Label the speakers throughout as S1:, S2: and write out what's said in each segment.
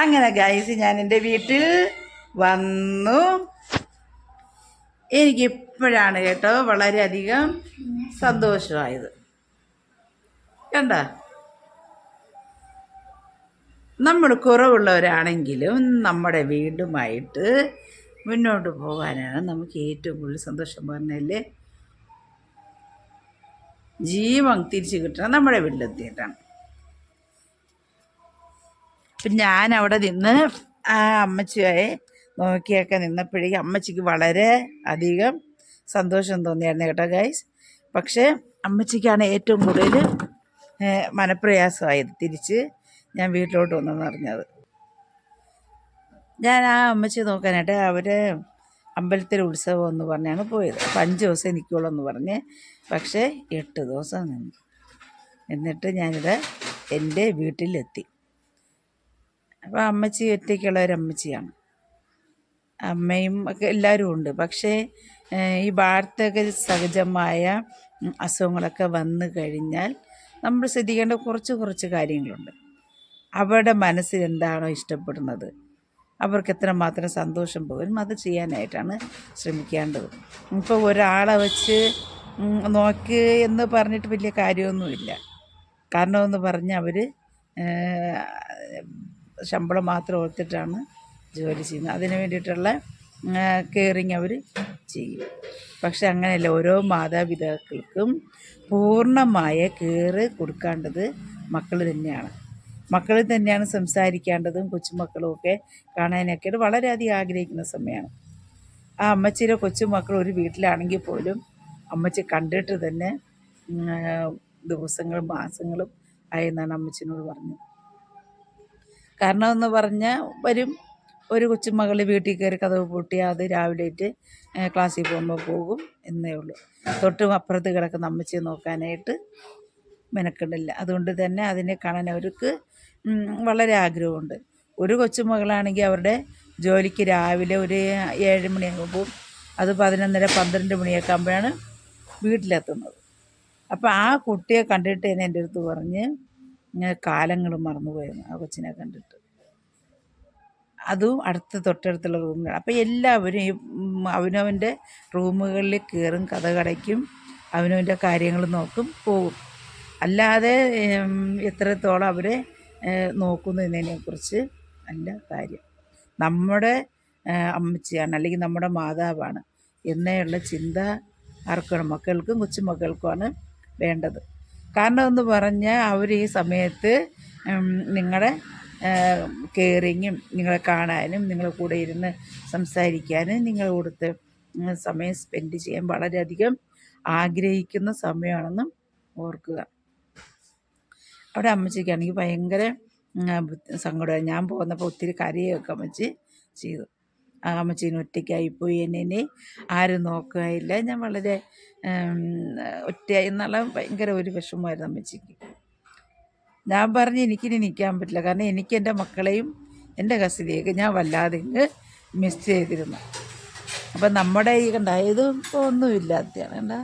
S1: അങ്ങനെ ഗൈസ് ഞാൻ എന്റെ വീട്ടിൽ വന്നു. എനിക്കിപ്പോഴാണ് കേട്ടോ വളരെയധികം സന്തോഷമായത്. കണ്ട? നമ്മൾ കുറവുള്ളവരാണെങ്കിലും നമ്മുടെ വീടുമായിട്ട് മുന്നോട്ട് പോകാനാണ് നമുക്ക് ഏറ്റവും കൂടുതൽ സന്തോഷം പറഞ്ഞല്ലേ ജീവൻ തിരിച്ചു കിട്ടണം നമ്മുടെ വീട്ടിലെത്തിയിട്ടാണ്. അപ്പം ഞാൻ അവിടെ നിന്ന് ആ അമ്മച്ചിയായി നോക്കിയൊക്കെ നിന്നപ്പോഴേക്കും അമ്മച്ചിക്ക് വളരെ അധികം സന്തോഷം തോന്നിയായിരുന്നു കേട്ടോ ഗൈസ് പക്ഷേ അമ്മച്ചിക്കാണ് ഏറ്റവും കൂടുതൽ മനപ്രയാസമായത് തിരിച്ച് ഞാൻ വീട്ടിലോട്ട് വന്നെന്ന് അറിഞ്ഞത് ഞാൻ ആ അമ്മച്ചി നോക്കാനായിട്ട് അവർ അമ്പലത്തിൽ ഉത്സവം എന്ന് പറഞ്ഞാണ് പോയത്. അപ്പം അഞ്ച് ദിവസം നിൽക്കുള്ളൂ എന്ന് പറഞ്ഞ്. പക്ഷേ എട്ട് ദിവസം നിന്നു. എന്നിട്ട് ഞാനിത് എന്റെ വീട്ടിലെത്തി. അപ്പോൾ അമ്മച്ചി ഒറ്റയ്ക്കുള്ള ഒരു അമ്മച്ചിയാണ്. അമ്മയും ഒക്കെ എല്ലാവരും ഉണ്ട്. പക്ഷേ ഈ വാർത്തക സഹജമായ അസുഖങ്ങളൊക്കെ വന്നു കഴിഞ്ഞാൽ നമ്മൾ ശ്രദ്ധിക്കേണ്ട കുറച്ച് കുറച്ച് കാര്യങ്ങളുണ്ട്. അവരുടെ മനസ്സിൽ എന്താണോ ഇഷ്ടപ്പെടുന്നത്. അവർക്ക് എത്രമാത്രം സന്തോഷം പോകും അത് ചെയ്യാനായിട്ടാണ് ശ്രമിക്കേണ്ടത്. ഇപ്പോൾ ഒരാളെ വെച്ച് നോക്കി എന്ന് പറഞ്ഞിട്ട് വലിയ കാര്യമൊന്നുമില്ല. കാരണമെന്ന് പറഞ്ഞാൽ അവർ ശമ്പളം മാത്രം ഓർത്തിട്ടാണ് ജോലി ചെയ്യുന്നത്. അതിന് വേണ്ടിയിട്ടുള്ള കെയറിങ് അവർ ചെയ്യും. പക്ഷെ അങ്ങനെയല്ല ഓരോ മാതാപിതാക്കൾക്കും പൂർണമായ കെയർ കൊടുക്കേണ്ടത് മക്കൾ തന്നെയാണ്. മക്കൾ തന്നെയാണ് സംസാരിക്കേണ്ടതും കൊച്ചുമക്കളും ഒക്കെ കാണാനൊക്കെ വളരെയധികം ആഗ്രഹിക്കുന്ന സമയമാണ്. ആ അമ്മച്ചിയുടെ കൊച്ചുമക്കൾ ഒരു വീട്ടിലാണെങ്കിൽ പോലും അമ്മച്ചി കണ്ടിട്ട് തന്നെ ദിവസങ്ങളും മാസങ്ങളും ആയെന്നാണ് അമ്മച്ചിനോട് പറഞ്ഞത്. കാരണം എന്ന് പറഞ്ഞാൽ വരും. ഒരു കൊച്ചുമകൾ വീട്ടിൽ കയറി കഥവ് പൂട്ടി അത് രാവിലെയിട്ട് ക്ലാസ്സിൽ പോകുമ്പോൾ പോകും എന്നേ ഉള്ളൂ. തൊട്ടും അപ്പുറത്ത് കിടക്കുന്ന അമ്മച്ചിയെ നോക്കാനായിട്ട് മെനക്കെടില്ല. അതുകൊണ്ട് തന്നെ അതിനെ കാണാൻ അവർക്ക് വളരെ ആഗ്രഹമുണ്ട്. ഒരു കൊച്ചുമകളാണെങ്കിൽ അവരുടെ ജോലിക്ക് രാവിലെ ഒരു ഏഴ് മണിയാകുമ്പോൾ അത് പതിനൊന്നര പന്ത്രണ്ട് മണിയൊക്കെ ആകുമ്പോഴാണ് വീട്ടിലെത്തുന്നത്. അപ്പോൾ ആ കുട്ടിയെ കണ്ടിട്ട് തന്നെ എന്റെ അടുത്ത് പറഞ്ഞ് ഇങ്ങനെ കാലങ്ങൾ മറന്നുപോയിരുന്നു ആ കൊച്ചിനെ കണ്ടിട്ട്. അതും അടുത്ത തൊട്ടടുത്തുള്ള റൂമുകൾ. അപ്പോൾ എല്ലാവരും ഈ അവനവന്റെ റൂമുകളിൽ കയറും കഥ കടയ്ക്കും അവനവന്റെ കാര്യങ്ങൾ നോക്കും പോകും അല്ലാതെ എത്രത്തോളം അവരെ നോക്കുന്നതിനെക്കുറിച്ച് അല്ല കാര്യം. നമ്മുടെ അമ്മച്ചിയാണ് അല്ലെങ്കിൽ നമ്മുടെ മാതാവാണ്. എന്നുള്ള ചിന്ത ആർക്കാണ് മക്കൾക്കും കൊച്ചുമക്കൾക്കുമാണ് വേണ്ടത്. കാരണം എന്ന് പറഞ്ഞാൽ അവർ ഈ സമയത്ത് നിങ്ങളുടെ കെയറിങ്ങും നിങ്ങളെ കാണാനും നിങ്ങളെ കൂടെ ഇരുന്ന് സംസാരിക്കാനും നിങ്ങളുടെ കൊടുത്ത് സമയം സ്പെൻഡ് ചെയ്യാൻ വളരെയധികം ആഗ്രഹിക്കുന്ന സമയമാണെന്നും ഓർക്കുക. അവിടെ അമ്മച്ചിക്കാണെങ്കിൽ ഭയങ്കര സങ്കടമായി ഞാൻ പോകുന്നപ്പോൾ ഒത്തിരി കരയൊക്കെ അമ്മച്ചി ചെയ്തു. അമ്മച്ചീനെ ഒറ്റയ്ക്കായിപ്പോയി എന്നെ ഇനി ആരും നോക്കുകയില്ല ഞാൻ വളരെ ഒറ്റ എന്നുള്ള ഭയങ്കര ഒരു വിഷമമായിരുന്നു അമ്മച്ചിക്ക്. ഞാൻ പറഞ്ഞ് എനിക്കിനി നിൽക്കാൻ പറ്റില്ല. കാരണം എനിക്ക് എന്റെ മക്കളെയും എന്റെ കസിനെയൊക്കെ ഞാൻ വല്ലാതെ ഇങ്ങ് മിസ് ചെയ്തിരുന്നു. അപ്പം നമ്മുടെ ഈ കണ്ടായത് ഇപ്പോൾ ഇപ്പോൾ ഒന്നുമില്ലാത്തതാണ് കണ്ടാ?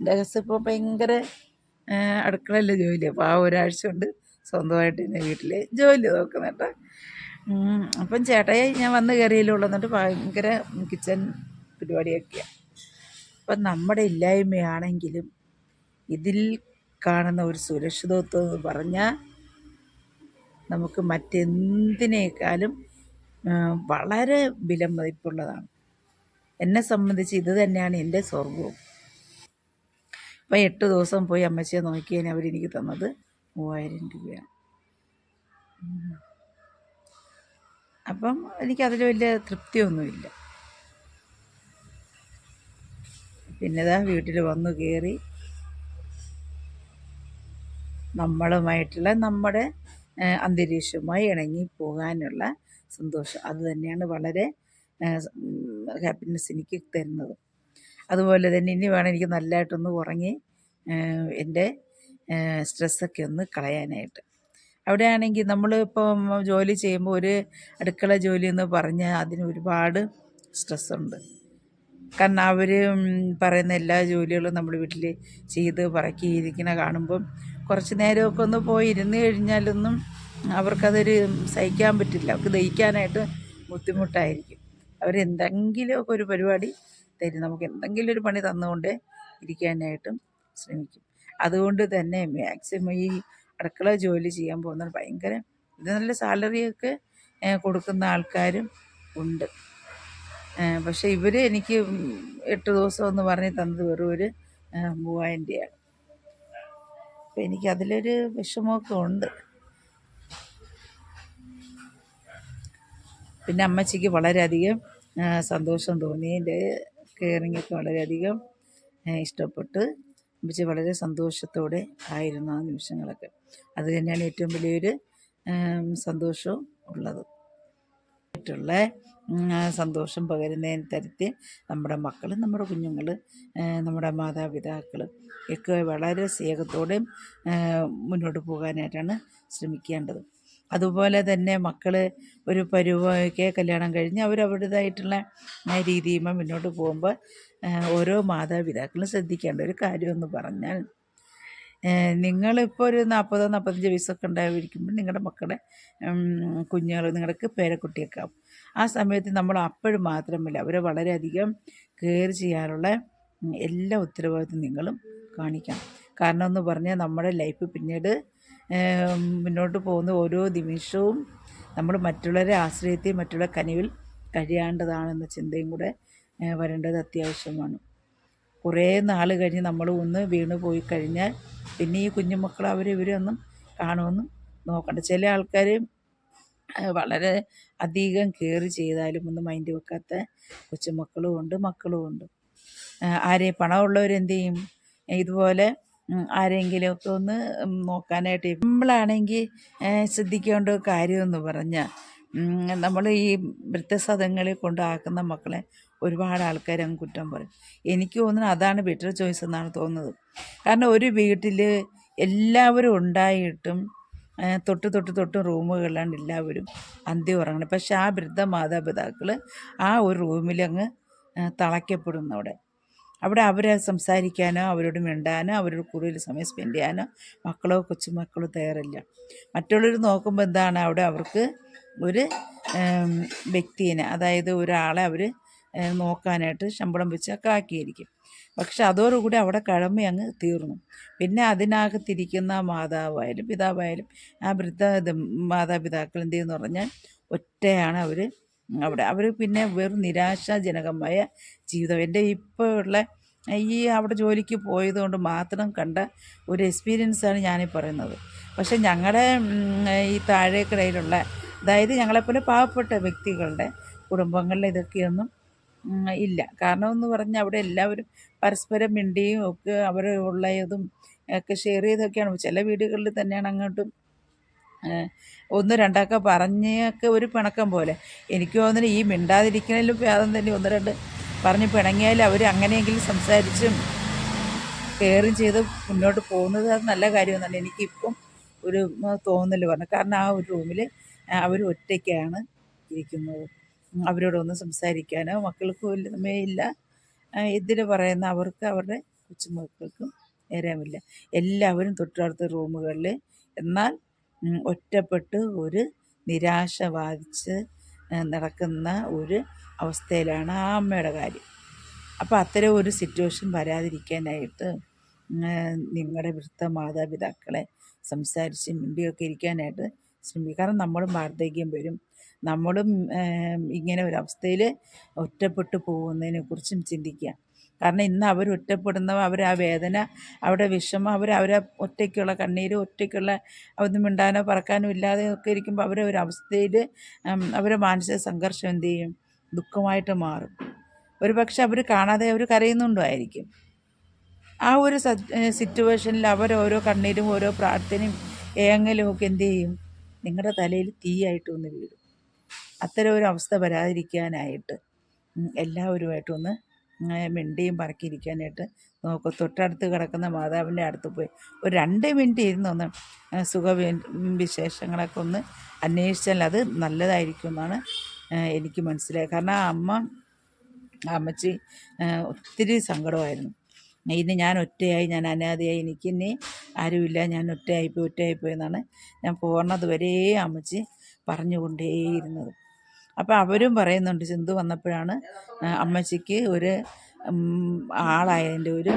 S1: എന്റെ കസ് ഇപ്പോൾ ഭയങ്കര അടുക്കളയിലെ ജോലി അപ്പോൾ ആ ഒരാഴ്ച കൊണ്ട് സ്വന്തമായിട്ട് എന്റെ വീട്ടിൽ ജോലി നോക്കുന്നുണ്ട്. അപ്പം ചേട്ടായി ഞാൻ വന്ന് കയറിയില്ലുള്ളൂ എന്നിട്ട് ഭയങ്കര കിച്ചൺ പരിപാടിയൊക്കെയാണ് അപ്പം നമ്മുടെ ഇല്ലായ്മയാണെങ്കിലും ഇതിൽ കാണുന്ന ഒരു സുരക്ഷിതത്വം എന്ന് പറഞ്ഞാൽ നമുക്ക് മറ്റെന്തിനേക്കാളും വളരെ വിലമതിപ്പുള്ളതാണ് എന്നെ സംബന്ധിച്ച് ഇത് തന്നെയാണ് എന്റെ സ്വർഗവും അപ്പം എട്ട് ദിവസം പോയി അമ്മച്ചിയെ നോക്കിയതിന് അവരെനിക്ക് തന്നത് മൂവായിരം രൂപയാണ്. അപ്പം എനിക്കതിൽ വലിയ തൃപ്തിയൊന്നുമില്ല. പിന്നെ ഇതാ വീട്ടിൽ വന്നു കയറി നമ്മളുമായിട്ടുള്ള നമ്മുടെ അന്തരീക്ഷവുമായി ഇണങ്ങി പോകാനുള്ള സന്തോഷം. അത് തന്നെയാണ് വളരെ ഹാപ്പിനെസ് എനിക്ക് തരുന്നത്. അതുപോലെ തന്നെ ഇനി വേണം എനിക്ക് നല്ലതായിട്ടൊന്ന് ഉറങ്ങി എന്റെ സ്ട്രെസ്സൊക്കെ ഒന്ന് കളയാനായിട്ട്. അവിടെയാണെങ്കിൽ നമ്മൾ ഇപ്പം ജോലി ചെയ്യുമ്പോൾ ഒരു അടുക്കള ജോലി എന്ന് പറഞ്ഞാൽ അതിന് ഒരുപാട് സ്ട്രെസ്സുണ്ട് കാരണം അവർ പറയുന്ന എല്ലാ ജോലികളും നമ്മൾ വീട്ടിൽ ചെയ്ത് പറക്കി ഇരിക്കുന്ന കാണുമ്പം കുറച്ച് നേരമൊക്കെ ഒന്ന് പോയി ഇരുന്ന് കഴിഞ്ഞാലൊന്നും അവർക്കതൊരു സഹിക്കാൻ പറ്റില്ല. അവർക്ക് ദഹിക്കാനായിട്ട് ബുദ്ധിമുട്ടായിരിക്കും. അവരെന്തെങ്കിലുമൊക്കെ ഒരു പരിപാടി തരും. നമുക്ക് എന്തെങ്കിലും ഒരു പണി തന്നുകൊണ്ട് ഇരിക്കാനായിട്ടും ശ്രമിക്കും. അതുകൊണ്ട് തന്നെ മാക്സിമം ഈ അടുക്കള ജോലി ചെയ്യാൻ പോകുന്നത് ഭയങ്കര ഇത് നല്ല സാലറിയൊക്കെ കൊടുക്കുന്ന ആൾക്കാരും ഉണ്ട്. പക്ഷേ ഇവർ എനിക്ക് എട്ട് ദിവസം എന്ന് പറഞ്ഞ് തന്നത് വെറും ഒരു മൂവായിരം രൂപയാണ്. അപ്പം എനിക്ക് അതിലൊരു വിഷമമൊക്കെ ഉണ്ട്. പിന്നെ അമ്മച്ചിക്ക് വളരെയധികം സന്തോഷം തോന്നി എന്റെ കെയറിങ്ങൊക്കെ വളരെയധികം ഇഷ്ടപ്പെട്ട് അമ്മച്ചി വളരെ സന്തോഷത്തോടെ ആയിരുന്നു ആ നിമിഷങ്ങളൊക്കെ. അത് തന്നെയാണ് ഏറ്റവും വലിയൊരു സന്തോഷവും ഉള്ളത്. മറ്റുള്ള സന്തോഷം പകരുന്നതിന് തരത്തിൽ നമ്മുടെ മക്കൾ നമ്മുടെ കുഞ്ഞുങ്ങൾ നമ്മുടെ മാതാപിതാക്കൾ ഒക്കെ വളരെ സ്നേഹത്തോടെയും മുന്നോട്ട് പോകാനായിട്ടാണ് ശ്രമിക്കേണ്ടത്. അതുപോലെ തന്നെ മക്കൾ ഒരു പരുവമൊക്കെ കല്യാണം കഴിഞ്ഞ് അവർ അവരുടേതായിട്ടുള്ള രീതിയുമ്പോൾ മുന്നോട്ട് പോകുമ്പോൾ ഓരോ മാതാപിതാക്കളും ശ്രദ്ധിക്കേണ്ട ഒരു കാര്യമെന്ന് പറഞ്ഞാൽ നിങ്ങളിപ്പോൾ ഒരു നാൽപ്പതോ നാൽപ്പത്തഞ്ച് വയസ്സൊക്കെ ഉണ്ടായിരിക്കുമ്പോൾ നിങ്ങളുടെ മക്കളുടെ കുഞ്ഞുങ്ങൾ നിങ്ങൾക്ക് പേരക്കുട്ടിയൊക്കെ ആവും. ആ സമയത്ത് നമ്മൾ അപ്പോഴും മാത്രമല്ല അവരെ വളരെയധികം കെയർ ചെയ്യാനുള്ള എല്ലാ ഉത്തരവാദിത്വം നിങ്ങളും കാണിക്കണം. കാരണം എന്ന് പറഞ്ഞാൽ നമ്മുടെ ലൈഫ് പിന്നീട് മുന്നോട്ട് പോകുന്ന ഓരോ നിമിഷവും നമ്മൾ മറ്റുള്ളവരെ ആശ്രയത്തിൽ മറ്റുള്ള കനിവിൽ കഴിയേണ്ടതാണെന്ന ചിന്തയും കൂടെ വരേണ്ടത് അത്യാവശ്യമാണ്. കുറേ നാൾ കഴിഞ്ഞ് നമ്മൾ ഒന്ന് വീണ് പോയി കഴിഞ്ഞാൽ പിന്നെ ഈ കുഞ്ഞുമക്കൾ അവരെ ഇവരൊന്നും കാണുമെന്നും നോക്കണ്ട. ചില ആൾക്കാർ വളരെ അധികം കെയർ ചെയ്താലും ഒന്നും മൈൻഡ് വെക്കാത്ത കൊച്ചുമക്കളും ഉണ്ട് മക്കളും ഉണ്ട്. ആരെയും പണമുള്ളവരെന്ത് ചെയ്യും? ഇതുപോലെ ആരെങ്കിലുമൊക്കെ ഒന്ന് നോക്കാനായിട്ട്. നമ്മളാണെങ്കിൽ ശ്രദ്ധിക്കേണ്ട കാര്യമെന്ന് പറഞ്ഞാൽ നമ്മൾ ഈ വൃദ്ധസദനങ്ങളിൽ കൊണ്ടാക്കുന്ന മക്കളെ ഒരുപാട് ആൾക്കാർ അങ്ങ് കുറ്റം പറയും. എനിക്ക് തോന്നുന്നത് അതാണ് ബെറ്റർ ചോയ്സ് എന്നാണ് തോന്നുന്നത്. കാരണം ഒരു വീട്ടിൽ എല്ലാവരും ഉണ്ടായിട്ടും തൊട്ട് തൊട്ട് തൊട്ട് റൂമുകളിലാണ് എല്ലാവരും അന്ത്യം ഉറങ്ങണം പക്ഷെ ആ വൃദ്ധ മാതാപിതാക്കൾ ആ ഒരു റൂമിലങ്ങ് തളയ്ക്കപ്പെടുന്നു അവിടെ. അവിടെ അവരെ സംസാരിക്കാനോ അവരോട് മിണ്ടാനോ അവരോട് കൂടുതൽ സമയം സ്പെൻഡ് ചെയ്യാനോ മക്കളോ കൊച്ചുമക്കളോ തയ്യാറില്ല. മറ്റുള്ളവർ നോക്കുമ്പോൾ എന്താണ്? അവിടെ അവർക്ക് ഒരു വ്യക്തിനെ അതായത് ഒരാളെ അവർ നോക്കാനായിട്ട് ശമ്പളം വെച്ചൊക്കെ ആക്കിയിരിക്കും. പക്ഷെ അതോടുകൂടി അവിടെ കടമ അങ്ങ് തീർന്നു. പിന്നെ അതിനകത്തിരിക്കുന്ന മാതാവായാലും പിതാവായാലും ആ വൃദ്ധ മാതാപിതാക്കൾ എന്ത് പറഞ്ഞാൽ ഒറ്റയാണ് അവർ അവിടെ അവർ പിന്നെ വെറും നിരാശാജനകമായ ജീവിതം. എന്റെ ഇപ്പോൾ ഉള്ള ഈ അവിടെ ജോലിക്ക് പോയതുകൊണ്ട് മാത്രം കണ്ട ഒരു എക്സ്പീരിയൻസാണ് ഞാനീ പറയുന്നത്. പക്ഷെ ഞങ്ങളുടെ ഈ താഴേക്കിടയിലുള്ള അതായത് ഞങ്ങളെപ്പോലെ പാവപ്പെട്ട വ്യക്തികളുടെ കുടുംബങ്ങളിൽ ഇതൊക്കെയൊന്നും ഇല്ല. കാരണം എന്ന് പറഞ്ഞാൽ അവിടെ എല്ലാവരും പരസ്പരം മിണ്ടിയും ഒക്കെ അവർ ഉള്ളതും ഒക്കെ ഷെയർ ചെയ്തൊക്കെയാണ്. ചില വീടുകളിൽ തന്നെയാണ് അങ്ങോട്ടും ഒന്ന് രണ്ടൊക്കെ പറഞ്ഞൊക്കെ ഒരു പിണക്കം പോലെ. എനിക്ക് തോന്നുന്നു ഈ മിണ്ടാതിരിക്കണേലും ഭേദം തന്നെ. ഒന്ന് രണ്ട് പറഞ്ഞ് പിണങ്ങിയാൽ അവർ അങ്ങനെയെങ്കിലും സംസാരിച്ചും കെയറും ചെയ്ത് മുന്നോട്ട് പോകുന്നത് നല്ല കാര്യമെന്നാണ് എനിക്കിപ്പം ഒരു തോന്നൽ പറഞ്ഞു കാരണം ആ ഒരു റൂമിൽ അവർ ഒറ്റയ്ക്കാണ് ഇരിക്കുന്നത്. അവരോടൊന്ന് സംസാരിക്കാനോ മക്കൾക്ക് ഇല്ല ഇതിന് പറയുന്ന അവർക്ക് അവരുടെ കൊച്ചുമക്കൾക്കും നേരമില്ല. എല്ലാവരും തൊട്ടടുത്ത റൂമുകളിൽ എന്നാൽ ഒറ്റപ്പെട്ട് ഒരു നിരാശ ബാധിച്ച് നടക്കുന്ന ഒരു അവസ്ഥയിലാണ് ആ അമ്മയുടെ കാര്യം. അപ്പോൾ അത്തരം ഒരു സിറ്റുവേഷൻ വരാതിരിക്കാനായിട്ട് നിങ്ങളുടെ വൃത്ത മാതാപിതാക്കളെ സംസാരിച്ച് മിണ്ടിയൊക്കെ ഇരിക്കാനായിട്ട് ശ്രമിക്കുക. കാരണം നമ്മളും വാർദ്ധക്യം വരും. നമ്മളും ഇങ്ങനെ ഒരു അവസ്ഥയിൽ ഒറ്റപ്പെട്ടു പോകുന്നതിനെക്കുറിച്ചും ചിന്തിക്കുക. കാരണം ഇന്ന് അവർ ഒറ്റപ്പെടുന്ന അവർ ആ വേദന അവരുടെ വിഷമം അവർ അവരെ ഒറ്റയ്ക്കുള്ള കണ്ണീര് ഒറ്റയ്ക്കുള്ള ഒന്നും മിണ്ടാനോ പറക്കാനോ ഇല്ലാതെ ഒക്കെ ഇരിക്കുമ്പോൾ അവരെ ഒരു അവസ്ഥയിൽ അവരെ മാനസിക സംഘർഷം എന്ത് ചെയ്യും? ദുഃഖമായിട്ട് മാറും. ഒരു പക്ഷെ അവർ കാണാതെ അവർ കരയുന്നുണ്ടായിരിക്കും ആ ഒരു സിറ്റുവേഷനിൽ അവർ ഓരോ കണ്ണീരും ഓരോ പ്രാർത്ഥനയും ഏങ്ങലും ഒക്കെ എന്ത് ചെയ്യും? നിങ്ങളുടെ തലയിൽ തീയായിട്ട് ഒന്ന് വീഴും. അത്തരം ഒരു അവസ്ഥ വരാതിരിക്കാനായിട്ട് എല്ലാവരുമായിട്ടൊന്ന് മിണ്ടിയും പറക്കിയിരിക്കാനായിട്ട് നോക്കും. തൊട്ടടുത്ത് കിടക്കുന്ന മാതാവിന്റെ അടുത്ത് പോയി. ഒരു രണ്ട് മിനിറ്റ് ഇരുന്നൊന്ന് സുഖ വിശേഷങ്ങളൊക്കെ ഒന്ന് അന്വേഷിച്ചാൽ അത് നല്ലതായിരിക്കും എന്നാണ് എനിക്ക് മനസ്സിലായത്. കാരണം ആ അമ്മ അമ്മച്ചി ഒത്തിരി സങ്കടമായിരുന്നു. ഇനി ഞാൻ ഒറ്റയായി ഞാൻ അനാഥയായി എനിക്ക് ഇനി ആരുമില്ല ഞാൻ ഒറ്റയായിപ്പോയി ഒറ്റയായിപ്പോയി എന്നാണ് ഞാൻ വരെ അമ്മച്ചി പറഞ്ഞുകൊണ്ടേയിരുന്നത്. അപ്പോൾ അവരും പറയുന്നുണ്ട് ചിന്തു വന്നപ്പോഴാണ് അമ്മച്ചിക്ക് ഒരു ആളായതിന്റെ ഒരു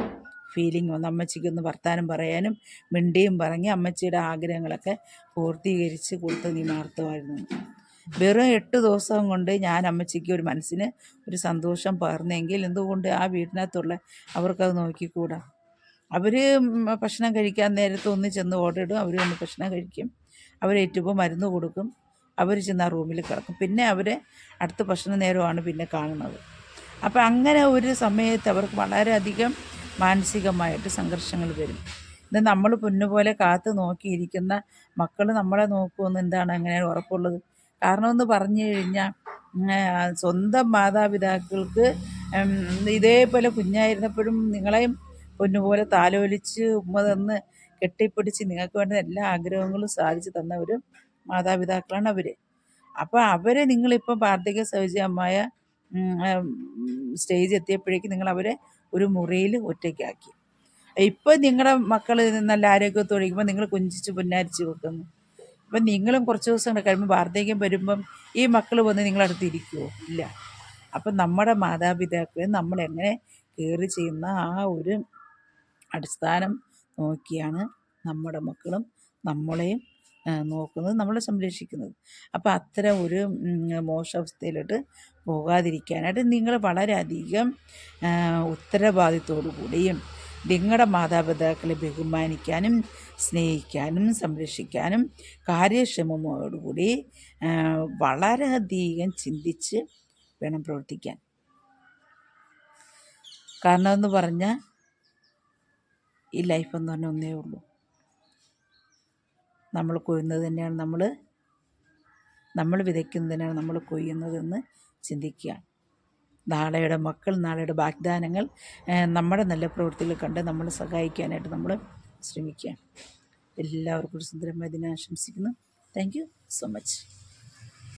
S1: ഫീലിംഗ് വന്നു. അമ്മച്ചിക്കൊന്ന് വർത്താനം പറയാനും മിണ്ടിയും പറഞ്ഞ് അമ്മച്ചിയുടെ ആഗ്രഹങ്ങളൊക്കെ പൂർത്തീകരിച്ച് കൊടുത്ത നിമാർത്ഥമായിരുന്നു വെറും എട്ട് ദിവസം കൊണ്ട് ഞാൻ അമ്മച്ചിക്ക് ഒരു മനസ്സിന് ഒരു സന്തോഷം പകർന്നെങ്കിൽ എന്തുകൊണ്ട് ആ വീട്ടിനകത്തുള്ള അവർക്കത് നോക്കിക്കൂടാ? അവർ ഭക്ഷണം കഴിക്കാൻ നേരത്തെ ഒന്ന് ചെന്ന് ഇടും. അവർ ഒന്ന് ഭക്ഷണം കഴിക്കും. അവരേറ്റുമ്പോൾ മരുന്ന് കൊടുക്കും. അവർ ചെന്ന് ആ റൂമിൽ കിടക്കും. പിന്നെ അവരെ അടുത്ത ഭക്ഷണ നേരമാണ് പിന്നെ കാണുന്നത്. അപ്പം അങ്ങനെ ഒരു സമയത്ത് അവർക്ക് വളരെയധികം മാനസികമായിട്ട് സംഘർഷങ്ങൾ വരും. ഇത് നമ്മൾ പൊന്നുപോലെ കാത്ത് നോക്കിയിരിക്കുന്ന മക്കൾ നമ്മളെ നോക്കുമെന്ന് എന്താണ് അങ്ങനെ ഉറപ്പുള്ളത്? കാരണം എന്ന് പറഞ്ഞു കഴിഞ്ഞാൽ സ്വന്തം മാതാപിതാക്കൾക്ക് ഇതേപോലെ കുഞ്ഞായിരുന്നപ്പോഴും നിങ്ങളെയും പൊന്നുപോലെ താലോലിച്ച് ഉമ്മ തന്ന് കെട്ടിപ്പിടിച്ച് നിങ്ങൾക്ക് വേണ്ട എല്ലാ ആഗ്രഹങ്ങളും സാധിച്ചു തന്നവരും മാതാപിതാക്കളാണ് അവർ അപ്പോൾ അവരെ നിങ്ങളിപ്പോൾ വാർദ്ധക്യ സഹജമായ സ്റ്റേജ് എത്തിയപ്പോഴേക്കും നിങ്ങൾ അവരെ ഒരു മുറിയിൽ ഒറ്റയ്ക്കാക്കി. ഇപ്പം നിങ്ങളുടെ മക്കൾ നല്ല ആരോഗ്യത്തോടെ ഇരിക്കുമ്പോൾ നിങ്ങൾ കുഞ്ചിച്ച് പുന്നാരിച്ച് വെക്കുന്നു. അപ്പം നിങ്ങളും കുറച്ച് ദിവസം കഴിയുമ്പോൾ വാർദ്ധക്യം വരുമ്പം ഈ മക്കൾ വന്ന് നിങ്ങളടുത്ത് ഇരിക്കുമോ ഇല്ല. അപ്പം നമ്മുടെ മാതാപിതാക്കളെ നമ്മളെങ്ങനെ കെയർ ചെയ്യുന്ന ആ ഒരു അടിസ്ഥാനം നോക്കിയാണ് നമ്മുടെ മക്കളും നമ്മളെയും നോക്കുന്നത് നമ്മളെ സംരക്ഷിക്കുന്നത്. അപ്പോൾ അത്തരം ഒരു മോശാവസ്ഥയിലോട്ട് പോകാതിരിക്കാനായിട്ട് നിങ്ങൾ വളരെയധികം ഉത്തരവാദിത്തോടു കൂടിയും നിങ്ങളുടെ മാതാപിതാക്കളെ ബഹുമാനിക്കാനും സ്നേഹിക്കാനും സംരക്ഷിക്കാനും കാര്യക്ഷമതയോടുകൂടി ആ, വളരെയധികം ചിന്തിച്ച് വേണം പ്രവർത്തിക്കാൻ. കാരണം എന്ന് പറഞ്ഞാൽ ഈ ലൈഫ് എന്ന് പറഞ്ഞാൽ ഒന്നേ ഉള്ളൂ. നമ്മൾ കൊയ്യുന്നത് തന്നെയാണ് നമ്മൾ നമ്മൾ വിതയ്ക്കുന്നതിനാണ് നമ്മൾ കൊയ്യുന്നതെന്ന് ചിന്തിക്കുക. നാളെയുടെ മക്കൾ നാളെയുടെ വാഗ്ദാനങ്ങൾ നമ്മുടെ നല്ല പ്രവൃത്തികൾ കണ്ട് നമ്മൾ സഹായിക്കാനായിട്ട് നമ്മൾ ശ്രമിക്കുക. എല്ലാവർക്കും ഒരു സുന്ദരമായ ദിനം ആശംസിക്കുന്നു. Thank you so much